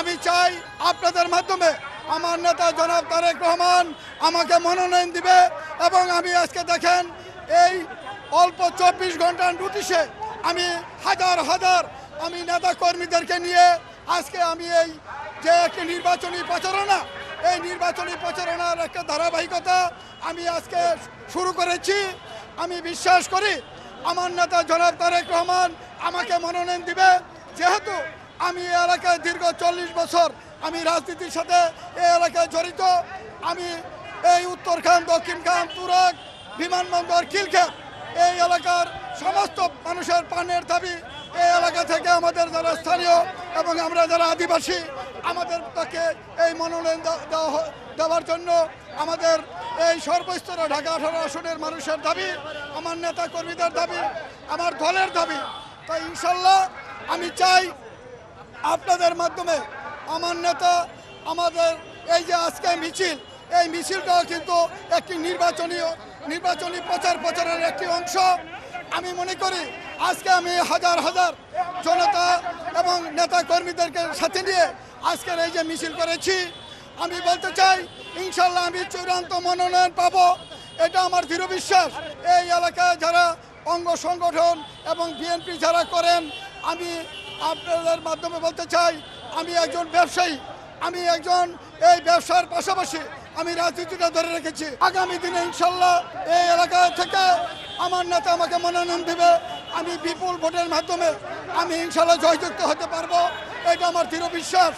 আমি চাই আপনাদের মাধ্যমে আমার নেতা জনাব তারেক রহমান আমাকে মনোনয়ন দিবে এবং আমি আজকে দেখেন এই অল্প চব্বিশ ঘণ্টার নোটিশে আমি হাজার হাজার আমি নেতা কর্মীদেরকে নিয়ে আজকে আমি এই যে একটি নির্বাচনী প্রচারণা, এই নির্বাচনী প্রচারণার একটা ধারাবাহিকতা আমি আজকে শুরু করেছি। আমি বিশ্বাস করি আমার নেতা জনাব তারেক রহমান আমাকে মনোনয়ন দিবে। যেহেতু আমি এলাকায় দীর্ঘ চল্লিশ বছর আমি রাজনীতির সাথে এই এলাকায় জড়িত। আমি এই উত্তরখান, দক্ষিণখান তুরক বিমানবন্দর, খিলক্ষেত এই এলাকার সমস্ত মানুষের পানের দাবি এই এলাকা থেকে আমাদের যারা স্থানীয় এবং আমরা যারা আদিবাসী, আমাদের তাকে এই মনোনয়ন দেওয়ার জন্য আমাদের এই সর্বস্তরে ঢাকা আঠারো আসনের মানুষের দাবি, আমার নেতা কর্মীদের দাবি, আমার দলের দাবি। তাই ইনশাল্লাহ আমি চাই আপনাদের মাধ্যমে আমার নেতা, আমাদের এই যে আজকে মিছিল, এই মিছিলটাও কিন্তু একটি নির্বাচনী নির্বাচনী প্রচার প্রচারের একটি অংশ। আমি মনে করি আজকে আমি হাজার হাজার জনতা এবং নেতা কর্মীদেরকে সাথে নিয়ে আজকের এই যে মিছিল করেছি। আমি বলতে চাই ইনশাল্লাহ আমি চূড়ান্ত মনোনয়ন পাবো। এটা আমার দৃঢ় বিশ্বাস। এই এলাকায় যারা অঙ্গ সংগঠন এবং বিএনপি যারা করেন আমি আপনাদের মাধ্যমে বলতে চাই, আমি একজন ব্যবসায়ী, আমি একজন এই ব্যবসার পাশাপাশি আমি রাজনীতিটা ধরে রেখেছি। আগামী দিনে ইনশাল্লাহ এই এলাকা থেকে আমার নেতা আমাকে মনোনয়ন দেবে। আমি বিপুল ভোটের মাধ্যমে আমি ইনশাল্লাহ জয়যুক্ত হতে পারব। এটা আমার দৃঢ় বিশ্বাস।